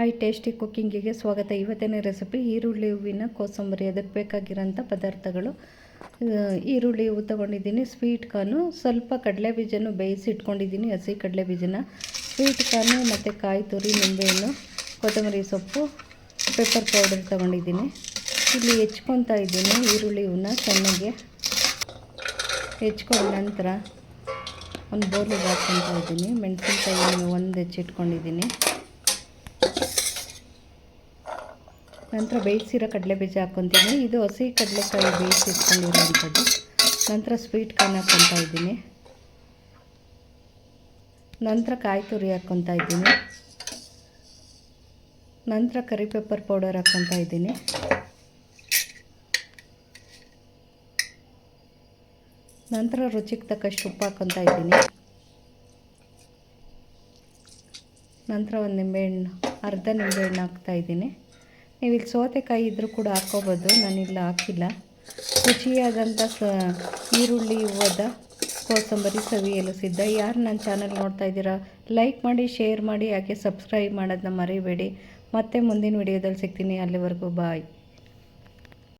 Hi tasty ಕುಕ್ಕಿಂಗಿಗೆ ಸ್ವಾಗತ. ಇವತ್ತಿನ recipe ಈರುಳ್ಳಿ ಹೂವಿನ ಕೋಸಂಬರಿ. ಅದಕ್ಕೆ ಬೇಕಾಗಿರೋಂಥ ಪದಾರ್ಥಗಳು. ಈರುಳ್ಳಿ ಹೂವು ತೊಗೊಂಡಿದ್ದೀನಿ ಸ್ವೀಟ್ ಕಾರ್ನು ಸ್ವಲ್ಪ ಕಡಲೆ ಬೀಜನೂ ಬೇಯಿಸಿ ಇಟ್ಕೊಂಡಿದ್ದೀನಿ, ಹಸಿ ಕಡಲೆ ಬೀಜನ. ಸ್ವೀಟ್ ಕಾರ್ನು ಮತ್ತು ಕಾಯಿ ತುರಿ, ನಿಂಬೆಹಣ್ಣು, ಕೊತ್ತಂಬರಿ ಸೊಪ್ಪು ಪೆಪ್ಪರ್ ಪೌಡರ್ ತೊಗೊಂಡಿದ್ದೀನಿ. ಇಲ್ಲಿ ಹೆಚ್ಕೊತಾ ಇದ್ದೀನಿ ಈರುಳ್ಳಿ ಹೂವನ್ನ ಚೆನ್ನಾಗಿ ಹೆಚ್ಕೊಂಡ ನಂತರ ಒಂದು ಬೌಲಿಗೆ ಹಾಕ್ಕೊತಾ ಇದ್ದೀನಿ. ಮೆಣಸಿನ್ಕಾಯಿ ಒಂದು ಹೆಚ್ಚಿಟ್ಕೊಂಡಿದ್ದೀನಿ. ನಂತರ ಬೇಯಿಸಿರೋ ಕಡಲೆ ಬೀಜ ಹಾಕ್ಕೊತೀನಿ. ಇದು ಹಸಿ ಕಡಲೆಕಾಯಿ ಬೇಯಿಸಿ ಇಟ್ಕೊಂಡಿರೋವಂಥದ್ದು ನಂತರ ಸ್ವೀಟ್ ಕಾರ್ನ್ ಹಾಕ್ಕೊತಾ ಇದ್ದೀನಿ. ನಂತರ ಕಾಯಿ ತುರಿ ಹಾಕ್ಕೊತಾ ಇದ್ದೀನಿ. ನಂತರ ಕರಿ ಪೆಪ್ಪರ್ ಪೌಡರ್ ಹಾಕ್ಕೊತಾ ಇದ್ದೀನಿ. ನಂತರ ರುಚಿಗೆ ತಕ್ಕಷ್ಟು ಉಪ್ಪು ಹಾಕ್ಕೊತಾ ಇದ್ದೀನಿ. ನಂತರ ಒಂದು ನಿಂಬೆಹಣ್ಣು ಅರ್ಧ ನಿಂಬೆಹಣ್ಣು ಹಾಕ್ತಾ ಇದ್ದೀನಿ. ನೀವು ಸೌತೆಕಾಯಿ ಇದ್ದರೂ ಕೂಡ ಹಾಕ್ಕೋಬೋದು. ನಾನಿಲ್ಲ ಹಾಕಿಲ್ಲ. ರುಚಿಯಾದಂಥ ಸ ಈರುಳ್ಳಿ, ಹೂವದ ಕೋಸಂಬರಿ ಸವಿಯಲು ಸಿದ್ಧ. ಯಾರು ನನ್ನ ಚಾನಲ್ ನೋಡ್ತಾ ಇದ್ದೀರಾ, ಲೈಕ್ ಮಾಡಿ, ಶೇರ್ ಮಾಡಿ ಹಾಗೆ ಸಬ್ಸ್ಕ್ರೈಬ್ ಮಾಡೋದನ್ನ ಮರಿಬೇಡಿ. ಮತ್ತೆ ಮುಂದಿನ ವಿಡಿಯೋದಲ್ಲಿ ಸಿಗ್ತೀನಿ. ಅಲ್ಲಿವರೆಗೂ ಬಾಯ್.